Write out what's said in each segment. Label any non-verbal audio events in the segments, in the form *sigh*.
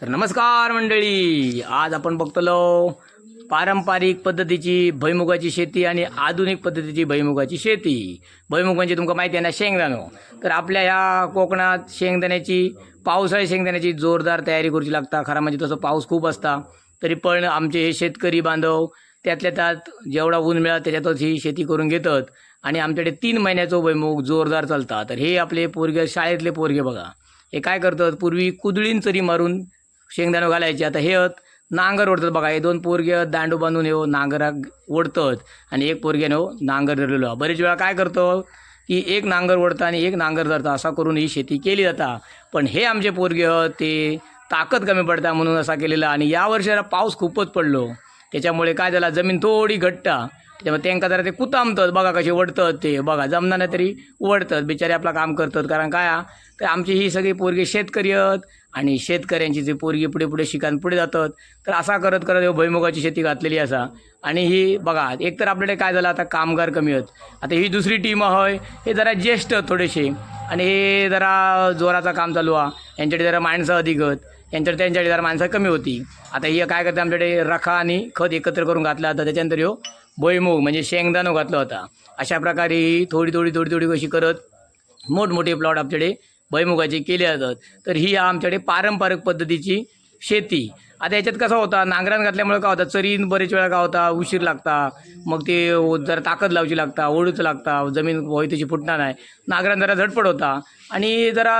तर नमस्कार मंडळी. आज आपण बघतलो पारंपरिक पद्धतीची भैमुगाची शेती आणि आधुनिक पद्धतीची भैमुगाची शेती. भुईमुग म्हणजे तुमका माहिती आहे ना शेंगदाणो. तर आपल्या ह्या कोकणात शेंगदाण्याची पावसाळी शेंगदाण्याची जोरदार तयारी करूची लागता. खरं म्हणजे तसं पाऊस खूप असता. तरी पण आमचे हे शेतकरी बांधव त्यातल्या त्यात जेवढा ऊन मिळाला त्याच्यातच ही शेती करून घेतात. आणि आमच्याकडे तीन महिन्याचं भैमुग जोरदार चालता तर हे आपले पोरगे शाळेतले पोरगे बघा. हे काय करतात? पूर्वी कुदळीन चरी मारून शेंगदाणं घालायचे. आता हे नांगर ओढतात बघा. हे दोन पोरगे दांडू बांधून येऊ हो नांगराक ओढतात आणि एक पोरग्यानं हो नांगर धरलेलो बरेच वेळा काय करतो की एक नांगर ओढता आणि एक नांगर धरता. असा करून ही शेती केली जाता. पण हे आमचे पोरगे ते ताकद कमी पडता म्हणून असा केलेला. आणि या वर्षाला पाऊस खूपच पडलो. त्याच्यामुळे काय झाला? जमीन थोडी घट्टा. त्याच्यामुळे त्यांका जरा ते कुतामतात बघा कसे वडतात ते. बघा जमना नाही तरी वडतात बिचारे आपलं काम करतात. कारण काय हा, तर आमची ही सगळी पोरगी शेतकरी आहेत आणि शेतकऱ्यांची जी पोरगी पुढे पुढे शिकान पुढे जातात तर असा करत करत भुईमुगाची शेती घातलेली असा. आणि ही बघा एक तर आपल्याकडे काय झालं आता कामगार कमी आहेत. आता ही दुसरी टीम आहे. हे जरा ज्येष्ठ थोडेसे. आणि हे जरा जोराचं काम चालू आहे. यांच्याकडे जरा माणसं अधिक आहेत. यांच्याकडे त्यांच्याकडे जरा माणसं कमी होती. आता ही काय करते आमच्याकडे रखा आणि खत एकत्र करून घातला. आता त्याच्यानंतर ह्यो भुईमूग म्हणजे शेंगदाणा घातला होता. अशा प्रकारे ही थोडी थोडी थोडी थोडी कशी करत मोठमोठे प्लॉट आमच्याकडे भुईमुगाचे केले जातात. तर ही आमच्याकडे पारंपरिक पद्धतीची शेती. आता याच्यात कसा होता नांगरान घातल्यामुळे काय होता चरीन बरेच वेळा काय होता उशीर लागता मग ते जरा ताकद लावची लागता ओढूच लागता जमीन होई फुटणार नाही. नांगरान जरा झटपट होता आणि जरा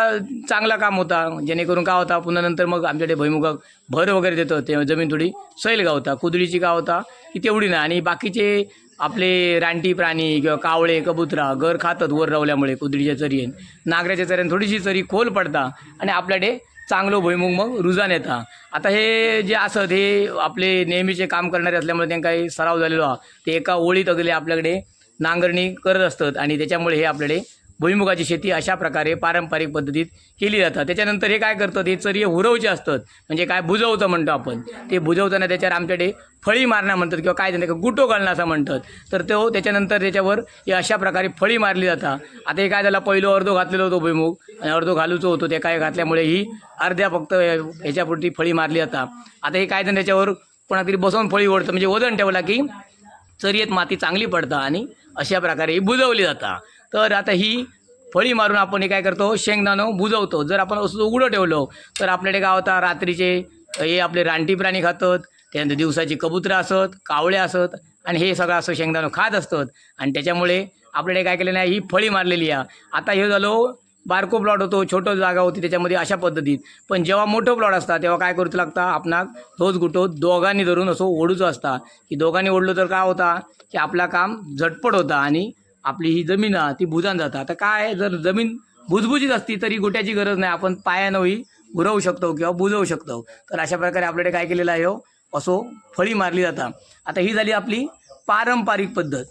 चांगला काम होता जेणेकरून काय होता पुन्हा नंतर मग आमच्याकडे भुईमुगा भर वगैरे देतो ते जमीन थोडी सैल गावता कुदळीची का होता की तेवढी नाही. आणि बाकीचे आपले रानटी प्राणी किंवा कावळे कबुतरा घर खातात वर रावल्यामुळे कुदळीच्या चरीन नागराच्या चऱ्यान थोडीशी चरी खोल पडता आणि आपल्याकडे चांगलं भुईमुग मग रुजान येता. आता हे जे असत हे आपले नेहमीचे काम करणारे असल्यामुळे त्यांना काही सराव झालेलो हा ते एका ओळीत अगले आपल्याकडे नांगरणी करत असतात आणि त्याच्यामुळे हे आपल्याकडे भुईमुगाची शेती अशा प्रकारे पारंपरिक पद्धतीत केली जातात. त्याच्यानंतर हे काय करतात? हे चरी हुरवचे असतात म्हणजे काय बुजवतं म्हणतो आपण ते बुजवताना त्याच्यावर आमच्याकडे फळी मारणं म्हणतात किंवा काय त्यांना गुटो घालणं असं म्हणतात. तर तो त्याच्यानंतर त्याच्यावर हे अशा प्रकारे फळी मारली जातात आता हे काय झालं? पहिलं अर्धो घातलेलो होतो भुईमुग आणि अर्धो घालूचो होतो. ते काय घातल्यामुळे ही अर्ध्या फक्त ह्याच्यापुरती फळी मारली जातात आता हे काय जण त्याच्यावर कोणातरी बसवून फळी ओढतं. म्हणजे वजन ठेवला की चरियत माती चांगली पडतं आणि अशा प्रकारे ही बुजवली जाता. तर आता ही फळी मारून आपण हे काय करतो? शेंगदाणं बुजवतो. जर आपण असं उघडं ठेवलं तर आपल्याकडे काय होता? रात्रीचे हे आपले रानटी प्राणी खातात त्यानंतर दिवसाची कबुतरं असत कावळे असत आणि हे सगळं असं शेंगदाणं खात असतात. आणि त्याच्यामुळे आपल्याकडे काय केलं नाही ही फळी मारलेली आहे. आता हे झालो बारको प्लॉट होतो छोटं जागा होती त्याच्यामध्ये अशा पद्धतीत. पण जेव्हा मोठं प्लॉट असता तेव्हा काय करूचं लागतं? आपणाक रोज गुटो दोघांनी धरून असं ओढूचं असता. की दोघांनी ओढलं तर काय होता? की आपला काम झटपट होता आणि आपली ही जमीन आहे ती बुजान जाता. आता काय जर जमीन भुजभुजीत असती तरी गोट्याची गरज नाही. आपण पायानंही उरवू शकतो किंवा बुजवू शकतो. तर अशा प्रकारे आपल्याकडे काय केलेलं आहे हो? असो फळी मारली जातात आता ही झाली आपली पारंपरिक पद्धत.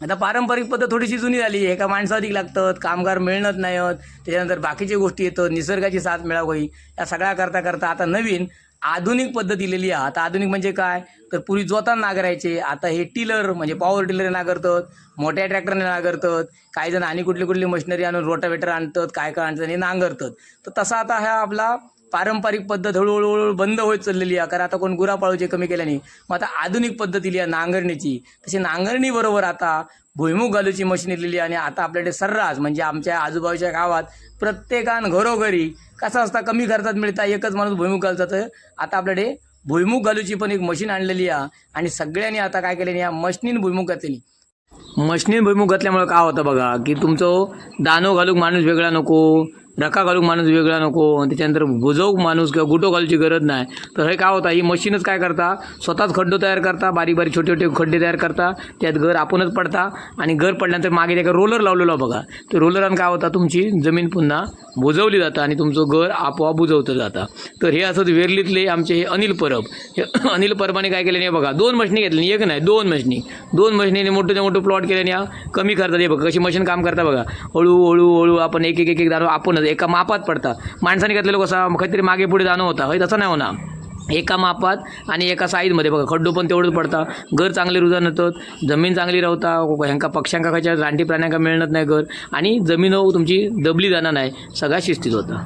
आता पारंपरिक पद्धत थोडीशी जुनी झाली एका माणसं अधिक लागतात कामगार मिळणत नाही आहेत त्याच्यानंतर बाकीच्या गोष्टी येतात निसर्गाची साथ मिळावी. या सगळ्या करता करता आता नवीन आधुनिक पद्धत दिलेली आहे. आता आधुनिक म्हणजे काय? तर पूर्वी जोतान नागरायचे आता हे टिलर म्हणजे पॉवर टिलर नागरतात मोठ्या ट्रॅक्टरने नागरतात काही जण आणि कुठली कुठली मशिनरी आणून रोटावेटर आणतात काय काय आणतात हे नांगरतात. तर तसा आता हा आपला पारंपरिक पद्धत हळूहळू बंद होत चाललेली आहे. कारण आता कोण गुरापाळूचे कमी केल्याने मग आता आधुनिक पद्धत इली आहे नांगरणीची. तशी नांगरणीबरोबर आता भुईमुग घालूची मशीन येलेली आहे आणि आता आपल्याकडे सर्रास म्हणजे आमच्या आजूबाजूच्या गावात प्रत्येकान घरोघरी कसं असता कमी खर्चात मिळता एकच माणूस भुईमुग घालतात आता आपल्याकडे भुईमुग घालूची पण एक मशीन आणलेली आहे. आणि सगळ्यांनी आता काय केलेली या मशनीन भुईमुग घातलेली मशनीन भुईमुग घातल्यामुळे काय होतं बघा की तुमचं दानो घालूक माणूस वेगळा नको. रका घालूक माणूस वेगळा नको त्याच्यानंतर बुजवूक माणूस किंवा गुटो घालूची गरज नाही. तर हे काय होता ही मशीनच काय करता स्वतःच खड्डो तयार करता बारीक बारीक छोटे छोटे खड्डे तयार करता त्यात घर आपणच पडता आणि घर पडल्यानंतर मागे त्याला रोलर लावलेला बघा. ते रोलरानं काय होता तुमची जमीन पुन्हा बुजवली जातं आणि तुमचं घर आपोआप बुजवतं जातं. तर हे असं वेरलीतले आमचे हे अनिल परब. हे *clears throat* अनिल परबाने काय केल्याने बघा दोन मशनी घेतली एक नाही दोन मशनी. दोन मशनीने मोठं ते मोठं प्लॉट केल्याने कमी खर्चात हे बघा कशी मशीन काम करता बघा. हळूहळू हळू आपण एक एक एक दारू आपण आपणच एका मापात पडता. माणसाने घेतलेलं कसं काहीतरी मागे पुढे जाणं होतं. हे तसं नाही होणार. एका मापात आणि एका साईजमध्ये बघा खड्डो पण तेवढंच पडता. घर चांगले रुजा होतात जमीन चांगली राहता ह्यांका पक्ष्यांका खायच्या रानटी प्राण्यांका मिळणार नाही घर. आणि जमीन हो तुमची दबली जाणार नाही. सगळ्या शिस्तीत होता.